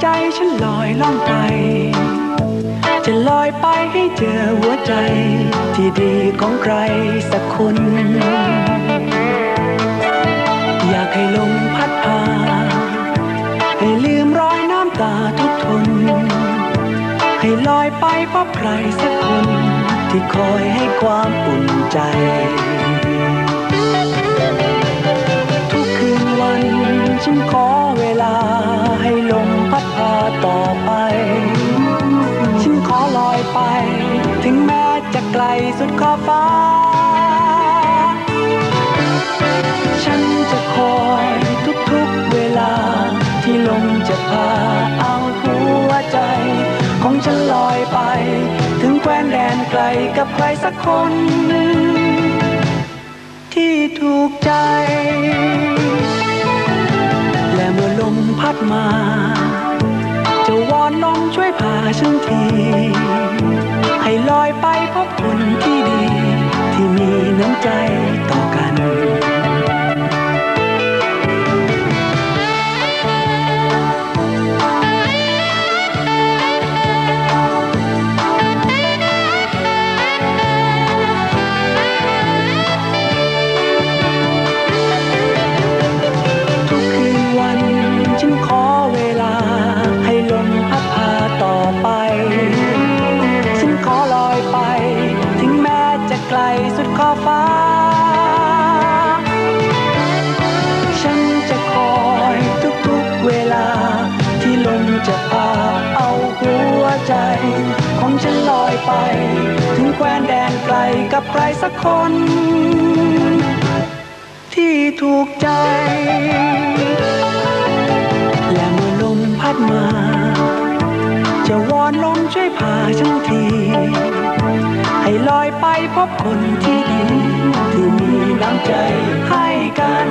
ใจฉันลอยล่องไป จะลอยไปให้เจอหัวใจ ที่ดีของใครสักคน อยากให้ลมพัดพา ให้ลืมรอยน้ำตาทุกทน ให้ลอยไปพบใครสักคน ที่คอยให้ความอุ่นใจ ถึงแม้จะไกลสุดขอบฟ้า ฉันจะคอยทุกๆเวลา ที่ลมจะพาเอาหัวใจ ของฉันลอยไป ถึงแคว้นแดนไกลกับใครสักคน ที่ถูกใจ และเมื่อลมพัดมา ฉันที ให้ลอยไปพบคนที่ดี ที่มีน้ำใจ สุดขอบฟ้า ฉันจะคอยทุกๆเวลา ที่ลมจะพาเอาหัวใจ ของฉันลอยไป ถึงแคว้นแดนไกลกับใครสักคน ที่ถูกใจ วอนลมช่วยพาฉันที ให้ลอยไปพบคนที่ดี ที่มีน้ำใจให้กัน